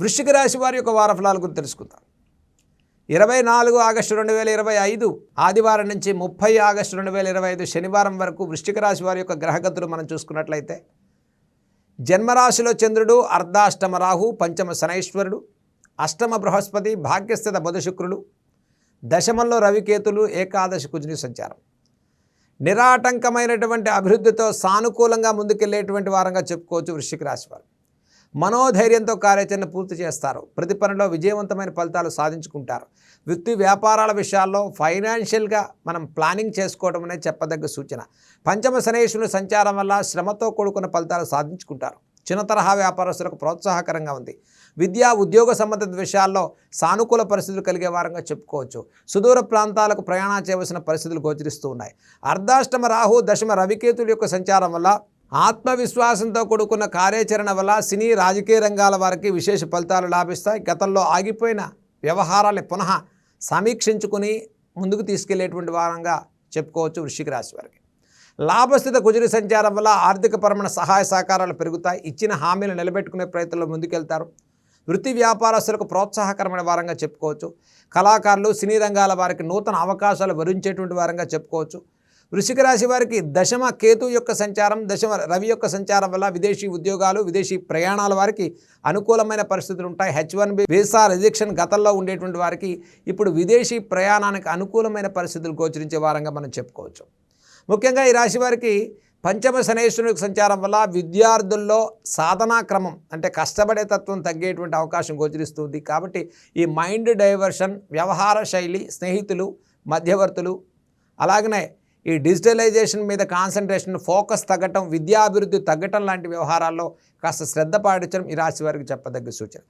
వృశ్చిక రాశి వారి యొక్క వార ఫలాల గురించి తెలుసుకుందాం. ఇరవై నాలుగు ఆగస్టు రెండు వేల ఇరవై ఐదు ఆదివారం నుంచి ముప్పై ఆగస్టు రెండు వేల ఇరవై ఐదు శనివారం వరకు వృశ్చిక రాశి వారి యొక్క గ్రహగతులు మనం చూసుకున్నట్లయితే జన్మరాశిలో చంద్రుడు అర్ధాష్టమ రాహు పంచమ శనైశ్వరుడు అష్టమ బృహస్పతి భాగ్యస్థిత బుధశుక్రుడు దశమంలో రవికేతులు ఏకాదశి కుజుని సంచారం. నిరాటంకమైనటువంటి అభివృద్ధితో సానుకూలంగా ముందుకెళ్ళేటువంటి వారంగా చెప్పుకోవచ్చు వృశ్చిక రాశి వారు. మనోధైర్యంతో కార్యాచరణ పూర్తి చేస్తారు. ప్రతి పనిలో విజయవంతమైన ఫలితాలు సాధించుకుంటారు. వృత్తి వ్యాపారాల విషయాల్లో ఫైనాన్షియల్గా మనం ప్లానింగ్ చేసుకోవడం అనేది చెప్పదగ్గ సూచన. పంచమ శనేశ్వరుని సంచారం వల్ల శ్రమతో కూడుకున్న ఫలితాలు సాధించుకుంటారు. చిన్న తరహా వ్యాపారస్తులకు ప్రోత్సాహకరంగా ఉంది. విద్యా ఉద్యోగ సంబంధిత విషయాల్లో సానుకూల పరిస్థితులు కలిగే వారంగా చెప్పుకోవచ్చు. సుదూర ప్రాంతాలకు ప్రయాణం చేయవలసిన పరిస్థితులు గోచరిస్తూ ఉన్నాయి. అర్ధాష్టమ రాహు దశమ రవికేతుల యొక్క సంచారం వల్ల ఆత్మవిశ్వాసంతో కూడుకున్న కార్యాచరణ వల్ల సినీ రాజకీయ రంగాల వారికి విశేష ఫలితాలు లాభిస్తాయి. గతంలో ఆగిపోయిన వ్యవహారాన్ని పునః సమీక్షించుకుని ముందుకు తీసుకెళ్ళేటువంటి వారంగా చెప్పుకోవచ్చు వృశ్చిక రాశి వారికి. లాభస్థిత కుజురి సంచారం వల్ల ఆర్థికపరమైన సహాయ సహకారాలు పెరుగుతాయి. ఇచ్చిన హామీలు నిలబెట్టుకునే ప్రయత్నంలో ముందుకెళ్తారు. వృత్తి వ్యాపారస్తులకు ప్రోత్సాహకరమైన వారంగా చెప్పుకోవచ్చు. కళాకారులు సినీ రంగాల వారికి నూతన అవకాశాలు వరించేటువంటి వారంగా చెప్పుకోవచ్చు. వృషిక రాశి వారికి దశమ కేతు యొక్క సంచారం దశమ రవి యొక్క సంచారం వల్ల విదేశీ ఉద్యోగాలు విదేశీ ప్రయాణాల వారికి అనుకూలమైన పరిస్థితులు ఉంటాయి. H one B visa rejection గతంలో ఉండేటువంటి వారికి ఇప్పుడు విదేశీ ప్రయాణానికి అనుకూలమైన పరిస్థితులు గోచరించే వారంగా మనం చెప్పుకోవచ్చు. ముఖ్యంగా ఈ రాశి వారికి పంచమ శనేశ్వరునికి సంచారం వల్ల విద్యార్థుల్లో సాధనా క్రమం అంటే కష్టపడే తత్వం తగ్గేటువంటి అవకాశం గోచరిస్తుంది. కాబట్టి ఈ మైండ్ డైవర్షన్ వ్యవహార శైలి స్నేహితులు మధ్యవర్తులు అలాగనే ఈ డిజిటలైజేషన్ మీద కాన్సన్ట్రేషన్ ఫోకస్ తగ్గటం విద్యాభివృద్ధి తగ్గటం లాంటి వ్యవహారాల్లో కాస్త శ్రద్ధ పాటించడం ఈ రాశి వారికి చెప్పదగ్గ సూచన.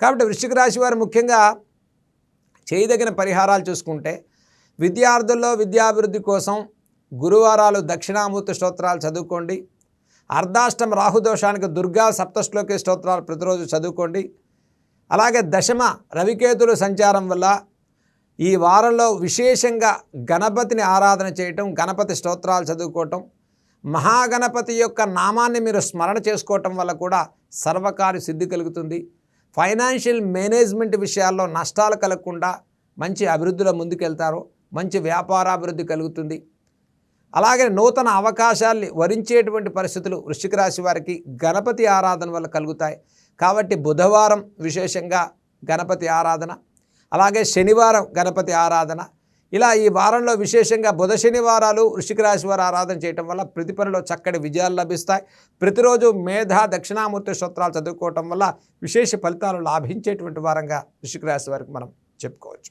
కాబట్టి వృశ్చిక రాశి వారు ముఖ్యంగా చేయదగిన పరిహారాలు చూసుకుంటే విద్యార్థుల్లో విద్యాభివృద్ధి కోసం గురువారాలు దక్షిణామూర్తి స్తోత్రాలు చదువుకోండి. అర్ధాష్టం రాహుదోషానికి దుర్గా సప్తశ్లోకి స్తోత్రాలు ప్రతిరోజు చదువుకోండి. అలాగే దశమ రవికేతుల సంచారం వల్ల ఈ వారంలో విశేషంగా గణపతిని ఆరాధన చేయటం గణపతి స్తోత్రాలు చదువుకోవటం మహాగణపతి యొక్క నామాన్ని మీరు స్మరణ చేసుకోవటం వల్ల కూడా సర్వకార్య సిద్ధి కలుగుతుంది. ఫైనాన్షియల్ మేనేజ్మెంట్ విషయాల్లో నష్టాలు కలగకుండా మంచి అభివృద్ధిలో ముందుకెళ్తారు మంచి వ్యాపారాభివృద్ధి కలుగుతుంది. అలాగే నూతన అవకాశాల్ని వరించేటువంటి పరిస్థితులు వృశ్చిక రాశి వారికి గణపతి ఆరాధన వల్ల కలుగుతాయి. కాబట్టి బుధవారం విశేషంగా గణపతి ఆరాధన అలాగే శనివారం గణపతి ఆరాధన. ఇలా ఈ వారంలో విశేషంగా బుధ శనివారాలు వృషిక రాశి వారు ఆరాధన చేయటం వల్ల ప్రతి పనిలో చక్కటి విజయాలు లభిస్తాయి. ప్రతిరోజు మేధా దక్షిణామూర్తి స్తోత్రాలు చదువుకోవటం వల్ల విశేష ఫలితాలు లాభించేటువంటి వారంగా వృషిక రాశి వారికి మనం చెప్పుకోవచ్చు.